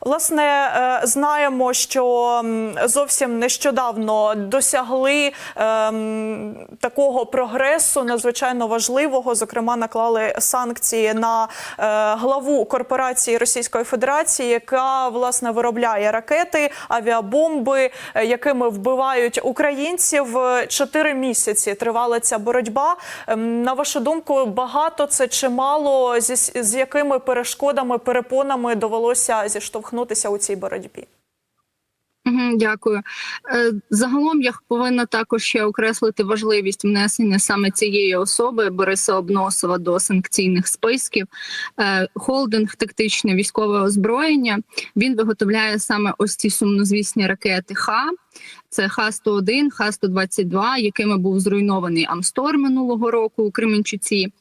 Власне, е, знаємо, що зовсім нещодавно досягли ем, такого прогресу надзвичайно важливого. Зокрема, наклали санкції на е, главу корпорації Російської Федерації, яка власне виробляє ракети, авіабомби, е, якими вбивають українців. Чотири місяці тривала ця боротьба. Ем, На вашу думку, багато це чи мало? Зі з якими перешкодами, перепонами довелося зіштовхнутися у цій боротьбі? Дякую. Е, Загалом я повинна також ще окреслити важливість внесення саме цієї особи Бориса Обносова до санкційних списків. Е, Холдинг тактичне військове озброєння. Він виготовляє саме ось ці сумнозвісні ракети Х. Це Х-101, Х-122, якими був зруйнований Амстор минулого року у Кременчуці.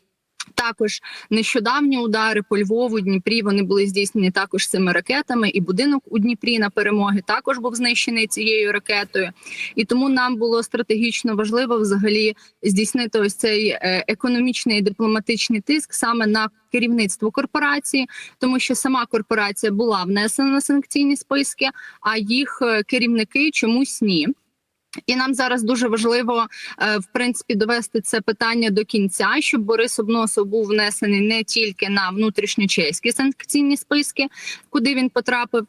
Також нещодавні удари по Львову, Дніпрі вони були здійснені також цими ракетами. І будинок у Дніпрі на перемоги також був знищений цією ракетою. І тому нам було стратегічно важливо взагалі здійснити ось цей е, економічний і дипломатичний тиск саме на керівництво корпорації, тому що сама корпорація була внесена на санкційні списки, а їх е, керівники чомусь ні. І нам зараз дуже важливо е, в принципі довести це питання до кінця, щоб Борис Обносов був внесений не тільки на внутрішньочеські санкційні списки, куди він потрапив.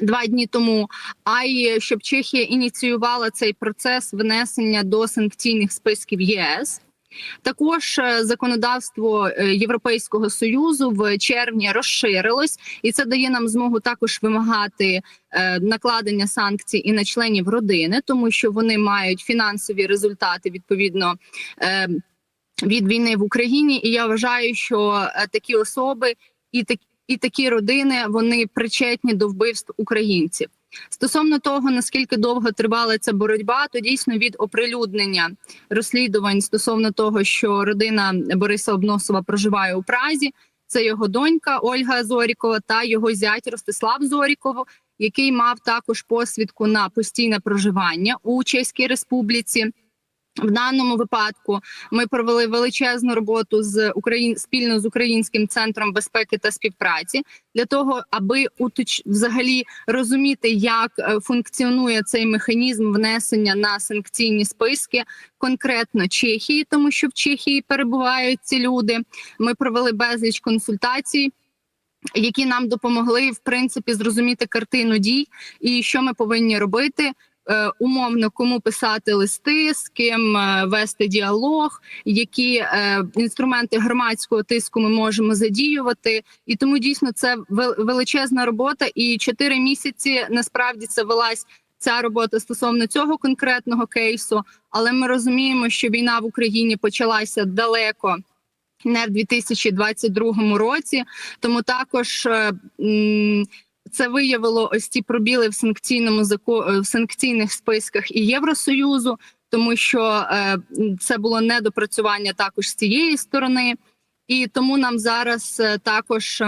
Два дні тому, а й щоб Чехія ініціювала цей процес внесення до санкційних списків ЄС. Також е, законодавство е, Європейського союзу в червні розширилось, і це дає нам змогу також вимагати е, накладення санкцій і на членів родини, тому що вони мають фінансові результати відповідно. Від війни в Україні, і я вважаю, що такі особи і такі і такі родини вони причетні до вбивств українців. Стосовно того наскільки довго тривала ця боротьба, то дійсно від оприлюднення розслідувань стосовно того, що родина Бориса Обносова проживає у Празі. Це його донька Ольга Зорікова та його зять Ростислав Зоріков, який мав також посвідку на постійне проживання у Чеській Республіці. В даному випадку ми провели величезну роботу з Україн спільно з Українським центром безпеки та співпраці для того, аби уточ... взагалі розуміти, як е, функціонує цей механізм внесення на санкційні списки конкретно Чехії, тому що в Чехії перебувають ці люди. Ми провели безліч консультацій. Які нам допомогли в принципі зрозуміти картину дій і що ми повинні робити умовно кому писати листи, з ким е, вести діалог, які е, інструменти громадського тиску ми можемо задіювати. І тому дійсно це величезна робота. І чотири місяці насправді це велась. Ця робота стосовно цього конкретного кейсу, але ми розуміємо, що війна в Україні почалася далеко не в 2022 році. Тому також е, це виявило ось ці пробіли в санкційному зако- е, в санкційних списках і Євросоюзу, тому що е, це було недопрацювання також з цієї сторони, і тому нам зараз е, також.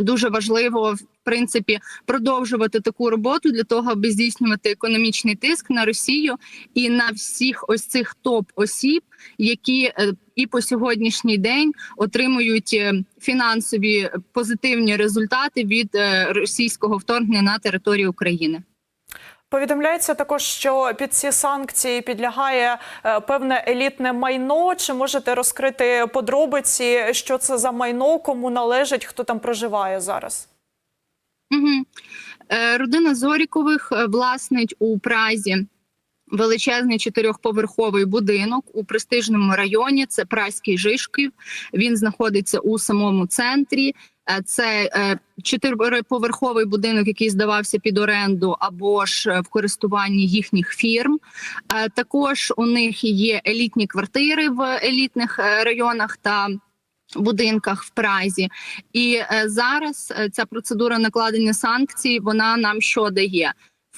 Дуже важливо в принципі продовжувати таку роботу для того, аби здійснювати економічний тиск на Росію і на всіх ось цих топ осіб, які і по сьогоднішній день отримують е, фінансові позитивні результати від е, російського вторгнення на територію України. Повідомляється також, що під ці санкції підлягає е, певне елітне майно. Чи можете розкрити подробиці, що це за майно, кому належить, хто там проживає зараз? Угу. Родина Зорікових власнить у Празі величезний чотирьохповерховий будинок у престижному районі. Це Празький Жишків. Він знаходиться у самому центрі. Е, Це е, чотириповерховий будинок, який здавався під оренду або ж е, в користуванні їхніх фірм. Також у них є елітні квартири в елітних районах та будинках в Празі. І зараз ця процедура накладення санкцій вона нам що дає?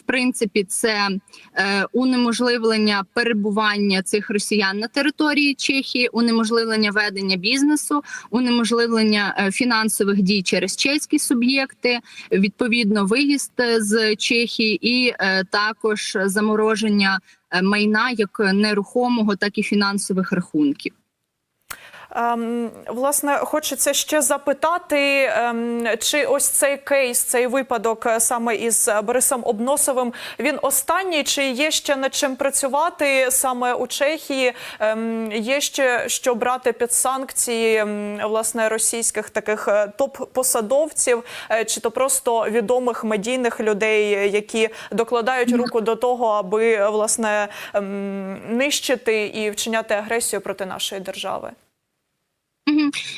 Принципі, це е, унеможливлення перебування цих росіян на території Чехії, унеможливлення ведення бізнесу, унеможливлення е, фінансових дій через чеські суб'єкти, відповідно, виїзд е, з Чехії, і е, також замороження е, майна як нерухомого, так і фінансових рахунків. Ем, власне, хочеться ще запитати, ем, чи ось цей кейс, цей випадок е, саме із Борисом Обносовим, він останній, чи є ще над чим працювати саме у Чехії? Ем, є ще що брати під санкції власне російських таких е, топ-посадовців, е, чи то просто відомих медійних людей, які докладають руку до того, аби власне нищити і вчиняти агресію проти нашої держави?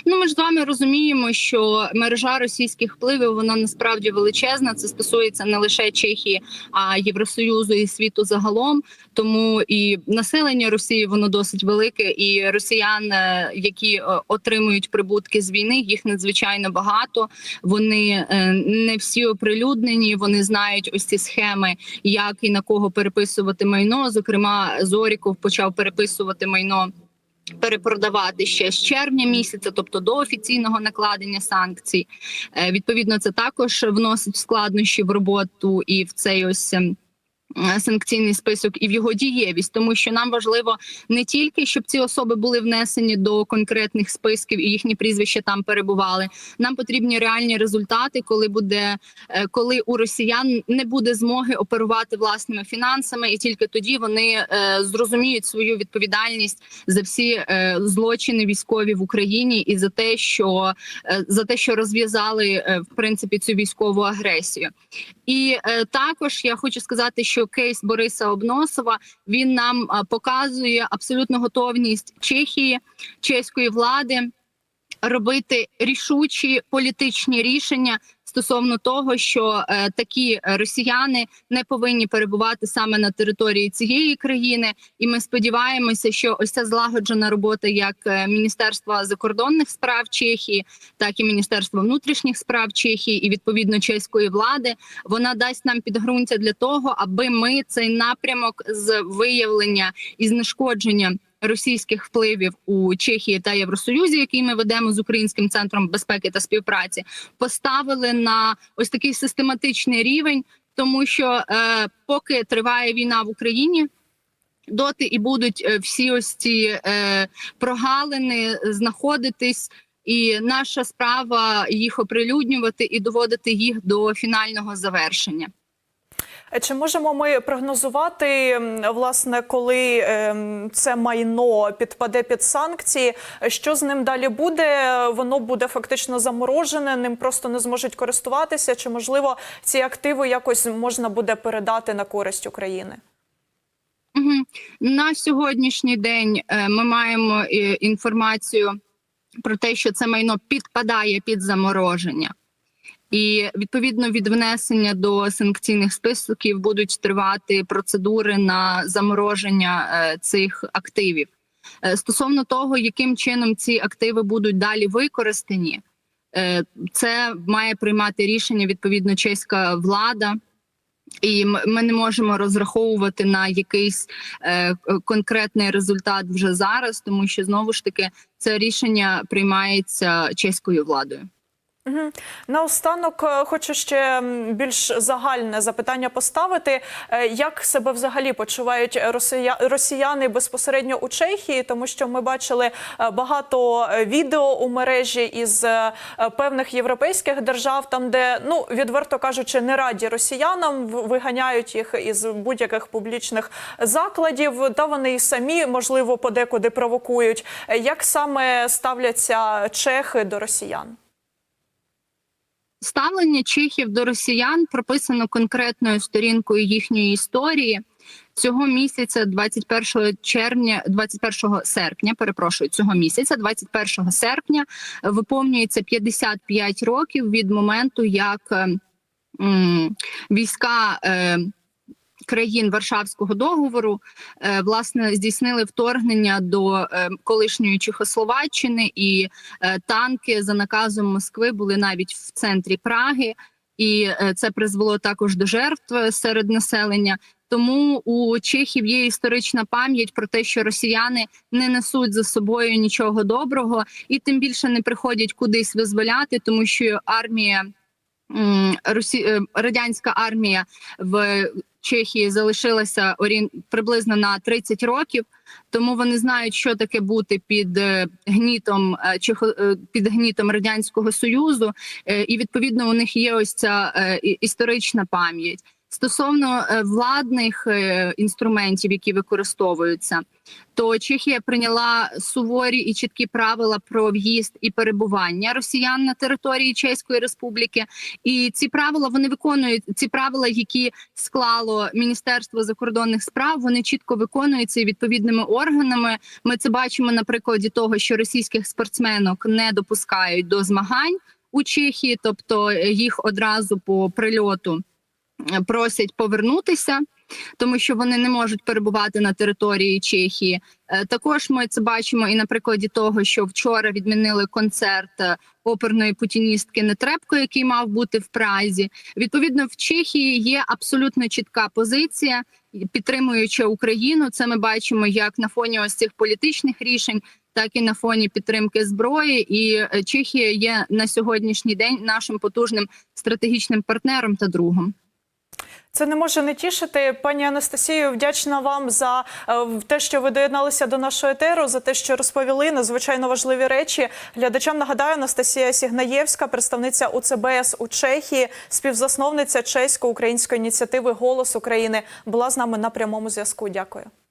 Ну, ми ж з вами розуміємо, що мережа російських впливів вона насправді величезна. Це стосується не лише Чехії, а Євросоюзу і світу загалом. Тому і населення Росії воно досить велике, і росіян, е, які е, отримують прибутки з війни, їх надзвичайно багато. Вони е, не всі оприлюднені. Вони знають ось ці схеми, як і на кого переписувати майно. Зокрема, Зоріков почав переписувати майно перепродавати ще з червня місяця, тобто до офіційного накладення санкцій. Е, Відповідно, це також вносить складнощі в роботу і в цей ось. Е, Санкційний список і в його дієвість, тому що нам важливо не тільки щоб ці особи були внесені до конкретних списків і їхні прізвища там перебували. Нам потрібні реальні результати, коли буде е, коли у росіян не буде змоги оперувати власними фінансами, і тільки тоді вони е, зрозуміють свою відповідальність за всі злочини військові в Україні і за те, що за те, що розв'язали в принципі цю військову агресію. І е, також я хочу сказати, що кейс Бориса Обносова він нам е, показує абсолютну готовність Чехії, чеської влади робити рішучі політичні рішення стосовно того, що е, такі е, росіяни не повинні перебувати саме на території цієї країни. І ми сподіваємося, що ось ця злагоджена робота як е, Міністерства закордонних справ Чехії, так і Міністерства внутрішніх справ Чехії і відповідно чеської влади, вона дасть нам підґрунтя для того, аби ми цей напрямок з виявлення і знешкодження. Російських впливів у Чехії та Євросоюзі, який ми ведемо з Українським центром безпеки та співпраці, поставили на ось такий систематичний рівень, тому що е, поки триває війна в Україні. Доти і будуть е, всі ось ці е, прогалини знаходитись, і наша справа їх оприлюднювати і доводити їх до фінального завершення. Чи можемо ми прогнозувати, власне, коли ем, це майно підпаде під санкції, що з ним далі буде? Воно буде фактично заморожене, ним просто не зможуть користуватися. Чи можливо ці активи якось можна буде передати на користь України? На сьогоднішній день е, ми маємо е, інформацію про те, що це майно підпадає під замороження. І відповідно від внесення до санкційних списків будуть тривати процедури на замороження е, цих активів. Е, Стосовно того, яким чином ці активи будуть далі використані, е, це має приймати рішення відповідно чеська влада. І ми не можемо розраховувати на якийсь е, конкретний результат вже зараз, тому що знову ж таки це рішення приймається чеською владою. Мгм. Наостанок е, хочу ще більш загальне запитання поставити. Е, Як себе взагалі почувають росія... росіяни безпосередньо у Чехії? Тому що ми бачили е, багато відео у мережі із певних європейських держав, там де ну відверто кажучи, не раді росіянам виганяють їх із будь-яких публічних закладів. Та вони і самі можливо подекуди провокують. Як саме ставляться чехи до росіян? Ставлення чехів до росіян прописано конкретною сторінкою їхньої історії. Цього місяця, 21 червня, 21 серпня, перепрошую, цього місяця, 21 серпня, виповнюється 55 років від моменту, як м, війська е, країн Варшавського договору е, власне здійснили вторгнення до е, колишньої Чехословаччини, і е, танки за наказом Москви були навіть в центрі Праги, і це призвело також до жертв серед населення. Тому у чехів є історична пам'ять про те, що росіяни не несуть за собою нічого доброго, і тим більше не приходять кудись визволяти, тому що армія Росі... радянська армія в Чехії залишилася орієн... приблизно на 30 років, тому вони знають, що таке бути під е, гнітом е, Чехо... е, під гнітом радянського союзу, і відповідно у них є ось ця історична пам'ять. Стосовно е, владних е, інструментів, які використовуються, то Чехія прийняла суворі і чіткі правила про в'їзд і перебування росіян на території Чеської Республіки. І ці правила вони виконують ці правила, які склало Міністерство закордонних справ. Вони чітко виконуються відповідними органами. Ми це бачимо на прикладі того, що російських спортсменок не допускають до змагань у Чехії, тобто е, їх одразу по прильоту просять повернутися. Тому що вони не можуть перебувати на території Чехії. Е, Також ми це бачимо і на прикладі того, що вчора відмінили концерт е, оперної путіністки Нетребко, який мав бути в Празі. Відповідно, в Чехії є абсолютно чітка позиція, підтримуючи Україну. Це ми бачимо як на фоні ось цих політичних рішень, так і на фоні підтримки зброї. І е, Чехія є на сьогоднішній день нашим потужним стратегічним партнером та другом. Це не може не тішити. Пані Анастасію, вдячна вам за е, те, що ви доєдналися до нашого етеру, за те, що розповіли надзвичайно важливі речі. Глядачам нагадаю, Анастасія Сігнаєвська, представниця УЦБС у Чехії, співзасновниця чесько-української ініціативи Голос України, була з нами на прямому зв'язку. Дякую.